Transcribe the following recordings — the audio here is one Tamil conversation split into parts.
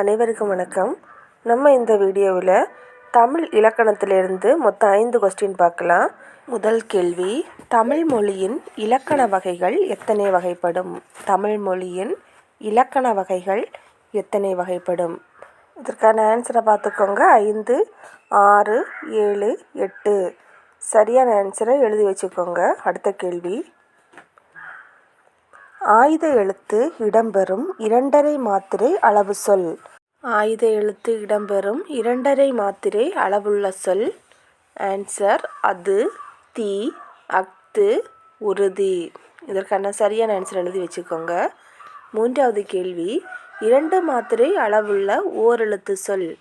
அனைவருக்கும் வணக்கம். நம்ம இந்த வீடியோவில் தமிழ் இலக்கணத்திலிருந்து மொத்தம் ஐந்து கொஸ்டின் பார்க்கலாம். முதல் கேள்வி தமிழ் மொழியின் இலக்கண வகைகள் எத்தனை வகைப்படும்? தமிழ் மொழியின் இலக்கண வகைகள் எத்தனை வகைப்படும்? இதற்கான ஆன்சரை பார்த்துக்கோங்க. ஐந்து ஆறு ஏழு எட்டு. சரியான ஆன்சரை எழுதி வச்சுக்கோங்க. அடுத்த கேள்வி ஆயுத எழுத்து இடம்பெறும் இரண்டரை மாத்திரை அளவு சொல். ஆயுத எழுத்து இடம்பெறும் இரண்டரை மாத்திரை அளவுள்ள சொல். ஆன்சர் அது தீ அஃது உறுதி. இதற்கான சரியான ஆன்சர் எழுதி வச்சுக்கோங்க. மூன்றாவது கேள்வி இரண்டு மாத்திரை அளவுள்ள ஓரெழுத்து சொல்.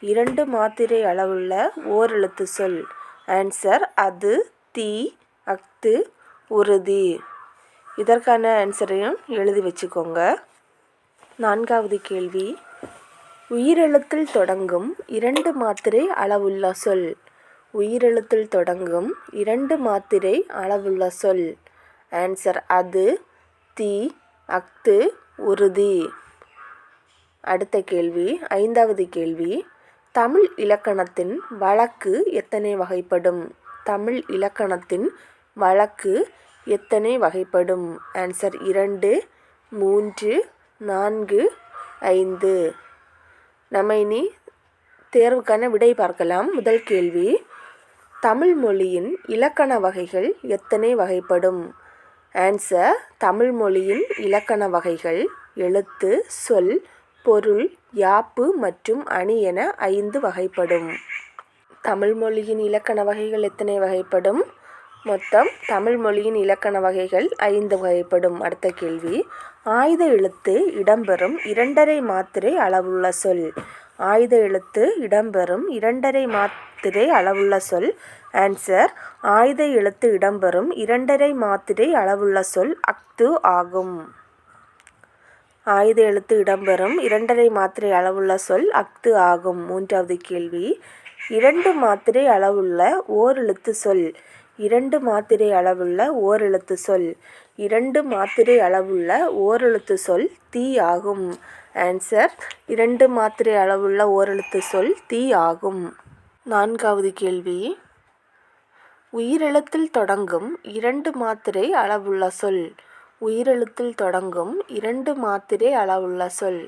இரண்டு மாத்திரை அளவுள்ள ஓரெழுத்து சொல். ஆன்சர் அது தீ அஃது உறுதி. இதற்கான ஆன்சரையும் எழுதி வச்சுக்கோங்க. நான்காவது கேள்வி. உயிரெழுத்தில் தொடங்கும் இரண்டு மாத்திரை அளவுள்ள சொல். உயிரெழுத்தில் தொடங்கும் இரண்டு மாத்திரை அளவுள்ள சொல். ஆன்சர் அது தி அஃது உறுதி அடுத்த கேள்வி. ஐந்தாவது கேள்வி. தமிழ் இலக்கணத்தின் வழக்கு எத்தனை வகைப்படும்? தமிழ் இலக்கணத்தின் வழக்கு எத்தனை வகைப்படும்? ஆன்சர் இரண்டு மூன்று நான்கு ஐந்து. நம்ம இனி தேர்வுக்கான விடை பார்க்கலாம். முதல் கேள்வி தமிழ் மொழியின் இலக்கண வகைகள் எத்தனை வகைப்படும்? ஆன்சர் தமிழ் மொழியின் இலக்கண வகைகள் எழுத்து சொல் பொருள் யாப்பு மற்றும் அணி என ஐந்து வகைப்படும். தமிழ் மொழியின் இலக்கண வகைகள் எத்தனை வகைப்படும்? மொத்தம் தமிழ் மொழியின் இலக்கண வகைகள் ஐந்து வகைப்படும். அடுத்த கேள்வி. ஆயுத எழுத்து இடம்பெறும் இரண்டரை மாத்திரை அளவுள்ள சொல். ஆயுத எழுத்து இடம்பெறும் இரண்டரை மாத்திரை அளவுள்ள சொல். ஆன்சர் ஆயுத எழுத்து இடம்பெறும் இரண்டரை மாத்திரை அளவுள்ள சொல் அக்து ஆகும். ஆயுத எழுத்து இடம்பெறும் இரண்டரை மாத்திரை அளவுள்ள சொல் அக்து ஆகும். மூன்றாவது கேள்வி. இரண்டு மாத்திரை அளவுள்ள ஓரெழுத்து சொல். இரண்டு மாத்திரை அளவுள்ள ஓரெழுத்து சொல். இரண்டு மாத்திரை அளவுள்ள ஓரெழுத்து சொல் தீ ஆகும். ஆன்சர் இரண்டு மாத்திரை அளவுள்ள ஓரெழுத்து சொல் தீ ஆகும். நான்காவது கேள்வி. உயிரெழுத்தில் தொடங்கும் இரண்டு மாத்திரை அளவுள்ள சொல். உயிரெழுத்தில் தொடங்கும் இரண்டு மாத்திரை அளவுள்ள சொல்.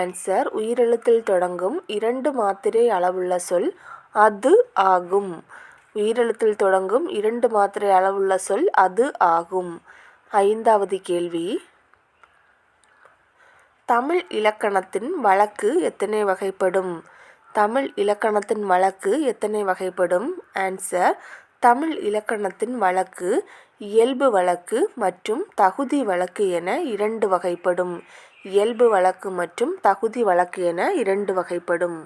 ஆன்சர் உயிரெழுத்தில் தொடங்கும் இரண்டு மாத்திரை அளவுள்ள சொல் அது ஆகும். உயிரெழுத்தில் தொடங்கும் இரண்டு மாத்திரை அளவுள்ள சொல் அது ஆகும். ஐந்தாவது கேள்வி. தமிழ் இலக்கணத்தின் வழக்கு எத்தனை வகைப்படும்? தமிழ் இலக்கணத்தின் வழக்கு எத்தனை வகைப்படும்? ஆன்சர் தமிழ் இலக்கணத்தின் வழக்கு இயல்பு வழக்கு மற்றும் தகுதி வழக்கு என இரண்டு வகைப்படும். இயல்பு வழக்கு மற்றும் தகுதி வழக்கு என இரண்டு வகைப்படும்.